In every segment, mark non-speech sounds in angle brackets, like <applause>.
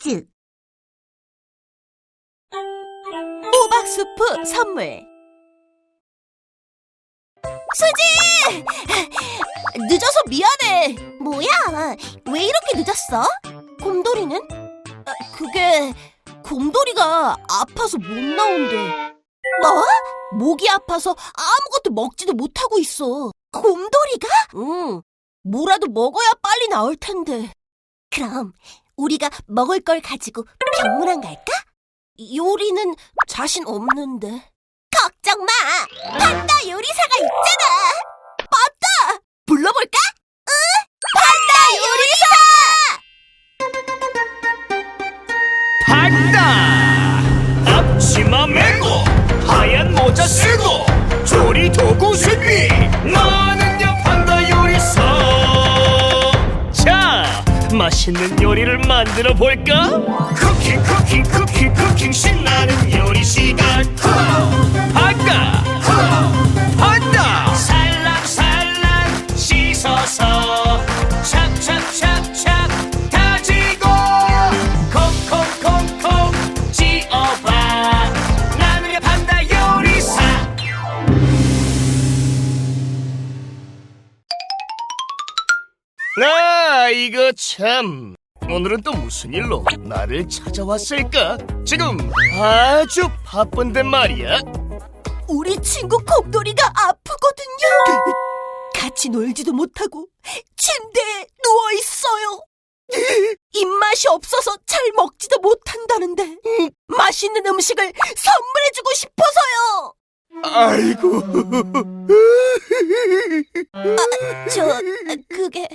퀴즈. 호박 수프 선물. 수지! 늦어서 미안해. 뭐야? 왜 이렇게 늦었어? 곰돌이는? 아, 그게 곰돌이가 아파서 못 나온대. 뭐? 목이 아파서 아무것도 먹지도 못하고 있어. 곰돌이가? 응. 뭐라도 먹어야 빨리 나올 텐데. 그럼 우리가 먹을 걸 가지고 병문안 갈까? 요리는 자신 없는데. 걱정 마. 판다 요리사가 있잖아. 맞다. 불러볼까? 응. 판다 요리사. 판다 앞치마 메고 하얀 모자 쓰고 조리 도구 준비 나는 맛있는 요리를 만들어 볼까 쿠킹 쿠킹 쿠킹 쿠킹 신나는 요리 시간 후! 아 이거 참 오늘은 또 무슨 일로 나를 찾아왔을까 지금 아주 바쁜데 말이야 우리 친구 곰돌이가 아프거든요. 같이 놀지도 못하고 침대에 누워 있어요. 입맛이 없어서 잘 먹지도 못한다는데 맛있는 음식을 선물해주고 싶어서요. 아이고 저 그게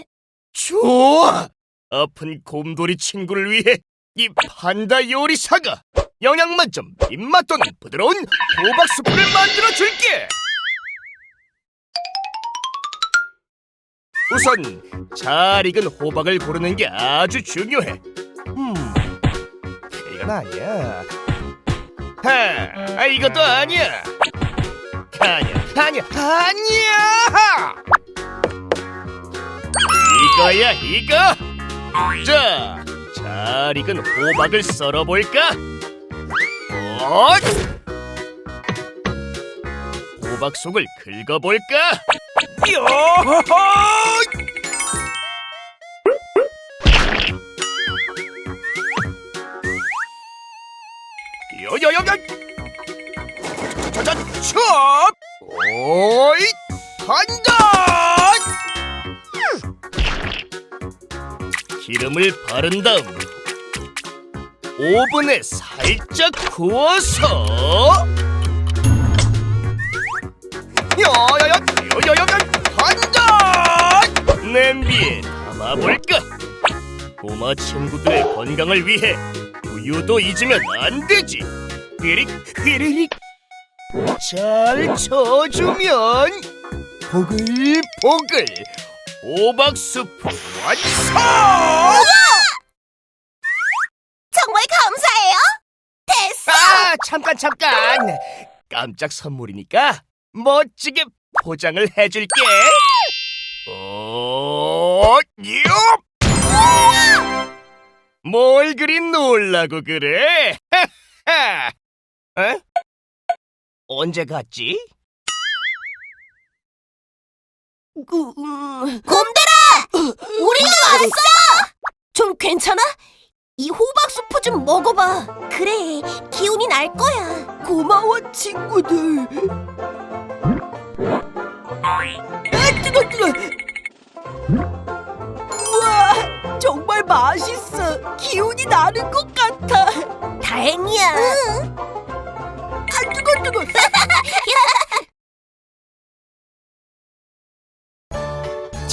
좋아 아픈 곰돌이 친구를 위해 이 판다 요리사가 영양 만점 입맛 도는 부드러운 호박 수프를 만들어 줄게! 우선 잘 익은 호박을 고르는 게 아주 중요해. 음 이건 아니야. 하 아, 이것도 아니야. 아니야 아니야 아니야 이거야 이거 자, 잘 익은 호박을 썰어볼까? 엇! 호박 속을 긁어볼까? 요! 요요요요! 자자 첩! 오이! 간다! 기름을 바른 다음 오븐에 살짝 구워서 야야야 야야야 한다 냄비에 담아볼까? 꼬마 친구들의 건강을 위해 우유도 잊으면 안 되지. 휘릭 휘리릭. 잘 쳐주면 보글보글 호박 수프 완성! 정말 감사해요. 됐어. 아, 잠깐 잠깐. 깜짝 선물이니까 멋지게 포장을 해줄게. 오, 요! 뭘 그리 놀라고 그래? 에? <laughs> 언제 갔지? 그, 음, 곰돌아, 우리도 왔어. 좀 괜찮아? 이 호박 수프 좀 먹어봐. 그래, 기운이 날 거야. 고마워 친구들. 아 뜨거 뜨거. 우와 정말 맛있어. 기운이 나는 것 같아. 다행이야.